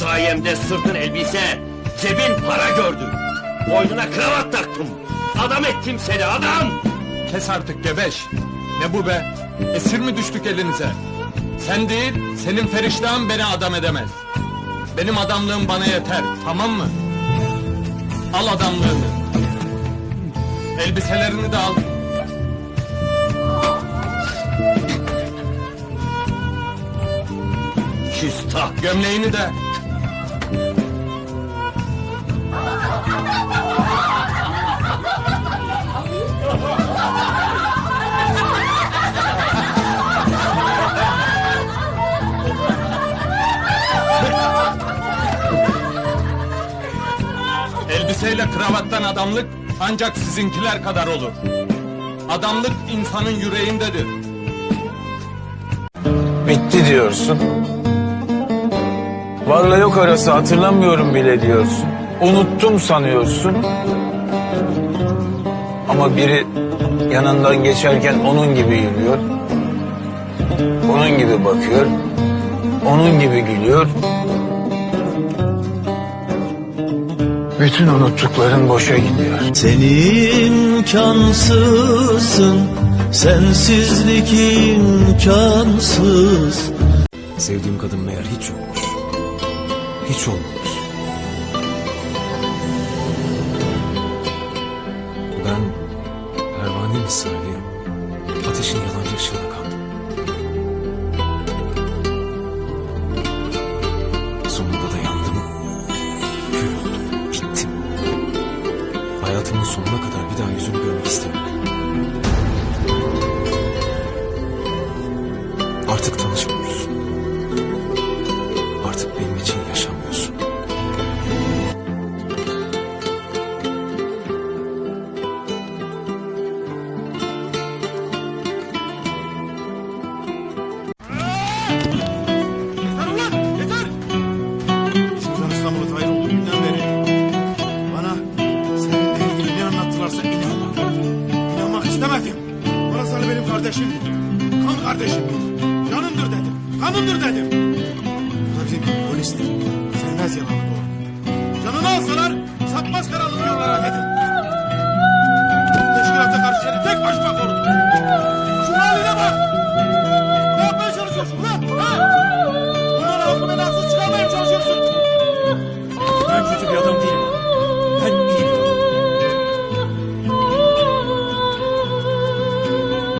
Sayemde sırtın elbise, cebin para gördü. Boynuna kravat taktım. Adam ettim seni adam. Kes artık gebeş. Ne bu be? Esir mi düştük elinize? Sen değil, senin feriştahın beni adam edemez. Benim adamlığım bana yeter, tamam mı? Al adamlığını. Elbiselerini de al. Küstah. Gömleğini de. Elbiseyle kravattan adamlık ancak sizinkiler kadar olur. Adamlık insanın yüreğindedir. Bitti diyorsun. Varla yok arası hatırlamıyorum bile diyorsun. Unuttum sanıyorsun. Ama biri yanından geçerken onun gibi yürüyor. Onun gibi bakıyor. Onun gibi gülüyor. Bütün unuttukların boşa gidiyor. Sen imkansızsın Sensizlik imkansız Sevdiğim kadın meğer hiç yokmuş. Hiç olmamış. Ben pervane misali ateşin yalancı ışığına kaldım. Hayatımın sonuna kadar bir daha yüzünü görmek istemiyorum. Artık tanışmıyoruz. Artık benim için yaşamıyorsun. Yeter ulan yeter. Sultan İnanmak istemedim. Ali benim kardeşimdir. Kan kardeşimdir. Canımdır dedim. Kanımdır dedim. Bu da bizim polistir. Sevmez yalanı doğru. Canını alsalar sapmaz karanlık yollara dedim. Teşkilata karşı seni tek başıma.